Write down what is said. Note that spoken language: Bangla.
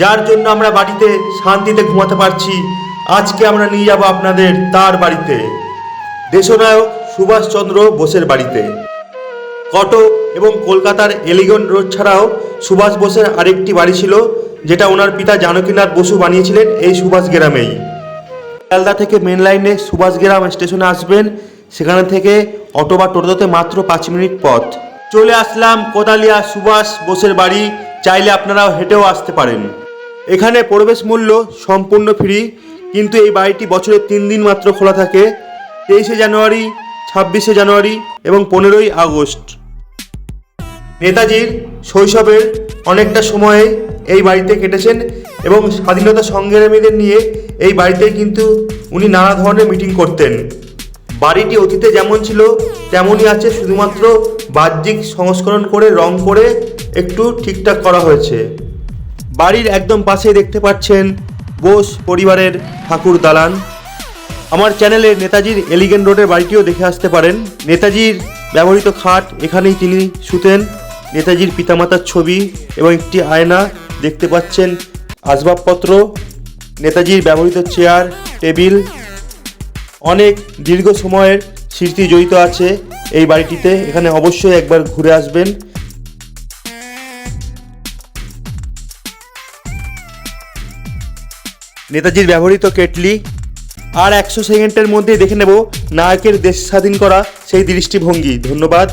যার জন্য আমরা বাড়িতে শান্তিতে ঘুমাতে পারছি, আজকে আমরা নিয়ে যাব আপনাদের তার বাড়িতে। দেশনায়ক সুভাষচন্দ্র বোসের বাড়িতে। কটক এবং কলকাতার এলিগন রোড ছাড়াও সুভাষ বোসের আরেকটি বাড়ি ছিল, যেটা ওনার পিতা জানকীনাথ বসু বানিয়েছিলেন এই সুভাষ গ্রামেই। শিয়ালদা থেকে মেন লাইনে সুভাষ গ্রাম স্টেশনে আসবেন, সেখানে থেকে অটো বা টোটোতে মাত্র পাঁচ মিনিট পথ। চলে আসলাম কোদালিয়া সুভাষ বোসের বাড়ি, চাইলে আপনারাও হেঁটেও আসতে পারেন। এখানে প্রবেশ মূল্য সম্পূর্ণ ফ্রি, কিন্তু এই বাড়িটি বছরের তিন দিন মাত্র খোলা থাকে, তেইশে জানুয়ারি, ছাব্বিশে জানুয়ারি এবং পনেরোই আগস্ট। নেতাজির শৈশবের অনেকটা সময়ে এই বাড়িতে কেটেছেন এবং স্বাধীনতা সংগ্রামীদের নিয়ে এই বাড়িতে কিন্তু উনি নানা ধরনের মিটিং করতেন। বাড়িটি অতীতে যেমন ছিল, তেমনই আছে শুধুমাত্র বাহ্যিক সংস্করণ করে, রং করে একটু ঠিকঠাক করা হয়েছে। বাড়ির একদম পাশেই দেখতে পাচ্ছেন বোস পরিবারের ঠাকুর দালান। আমার চ্যানেলে নেতাজির এলিগেন রোডের বাড়িটিও দেখে আসতে পারেন। নেতাজির ব্যবহৃত খাট, এখানেই তিনি শুতেন। নেতাজির পিতামাতার ছবি এবং একটি আয়না দেখতে পাচ্ছেন। আসবাবপত্র, নেতাজির ব্যবহৃত চেয়ার, টেবিল। অনেক দীর্ঘ সময়ের স্মৃতি জড়িত আছে এই বাড়িটিতে। এখানে অবশ্যই একবার ঘুরে আসবেন। নেতাজির ব্যবহৃত কেটলি আর একশো সেকেন্ডের মধ্যেই দেখে নেব নায়কের দেশ স্বাধীন করা সেই দৃষ্টিভঙ্গি। ধন্যবাদ।